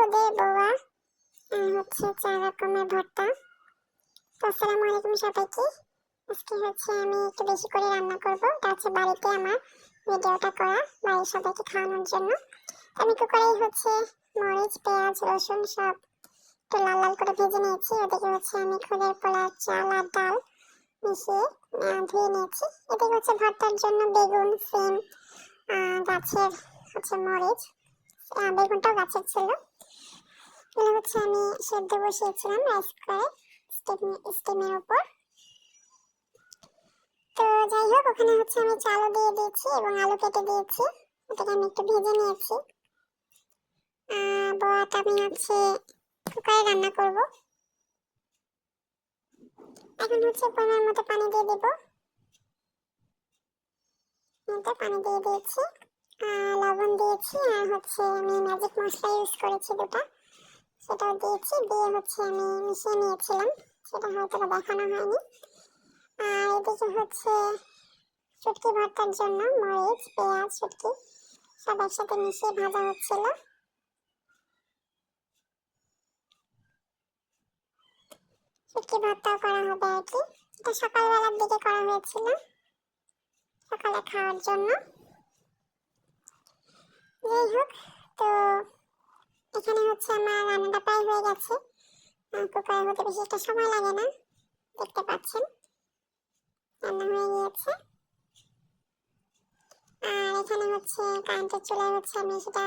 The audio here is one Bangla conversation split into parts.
খুদে বোয়া হচ্ছে চার রকমের ভর্তা। তো আসসালামু আলাইকুম সবাইকে। আজকে হচ্ছে আমি একটু বেশি করে রান্না করব। এটা হচ্ছে বাড়িতে আমার ভিডিওটা করা, বাড়ির সবাইকে খাওয়ানোর জন্য। তো আমি কুকারে হচ্ছে মরিচ, পেঁয়াজ, রসুন সব একটু লাল লাল করে ভেজে নিয়েছি। ওদিকে হচ্ছে আমি খুদের পোলা চাল আর ডাল মিশিয়ে ধুয়ে নিয়েছি। এদিকে হচ্ছে ভর্তার জন্য বেগুন, সিম গাছের হচ্ছে মরিচ বেগুনটাও গাছের ছিল। হচ্ছে আমি সেদ্ধ বসিয়েছিলাম রাইস কুকারে স্টিমের উপর। তো যাই হোক, ওখানে হচ্ছে আমি চালও দিয়ে দিয়েছি এবং আলু কেটে দিয়েছি। এটাকে আমি একটু ভেজে নিয়েছি। বড়াটা আমি হচ্ছে কুকারে রান্না করব। এখন হচ্ছে পরিমাণ মতো পানি দিয়ে দেব। এটা পানি দিয়ে দিয়েছি। লবণ দিয়েছি। আর হচ্ছে আমি ম্যাজিক মশলা ইউজ করেছি দুটো। সেটাও দিয়েছি, দিয়ে হচ্ছে আমি মিশিয়ে নিয়েছিলাম। সেটা হয়তো দেখানো হয়নি। আর এদিকে হচ্ছে শুটকি ভর্তার জন্য মরিচ, পেঁয়াজ, শুটকি সব একসাথে মিশিয়ে ভাজা হচ্ছিল। শুটকি ভর্তাও করা হবে আর কি। এটা সকালবেলার দিকে করা হয়েছিল, সকালে খাওয়ার জন্য। যাই হোক তো এখানে হচ্ছে আমার রান্নাটা প্রায় হয়ে গেছে কুকারে হতে বেশি একটা সময় লাগে না, দেখতে পাচ্ছেন। রান্না হয়ে গিয়েছে। আর এখানে হচ্ছে কারেন্টের চুলায় হচ্ছে, আমি সেটা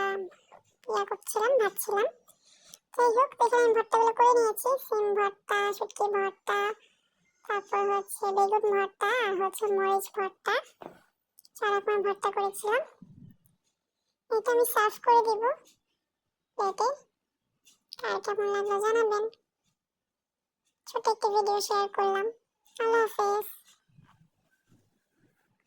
ইয়া করছিলাম ভাবছিলাম যাই হোক, এখানে আমি ভর্তাগুলো করে নিয়েছি। সিম ভর্তা, শুটকি ভর্তা, তারপর হচ্ছে বেগুন ভর্তা আর হচ্ছে মরিচ ভর্তা। চার রকমের ভর্তা করেছিলাম। এটা আমি সার্ভ করে দিব প্লেটে আর কেমন লাগল জানাবেন। ছোট একটি ভিডিও শেয়ার করলাম। আল্লাহ হাফেজ।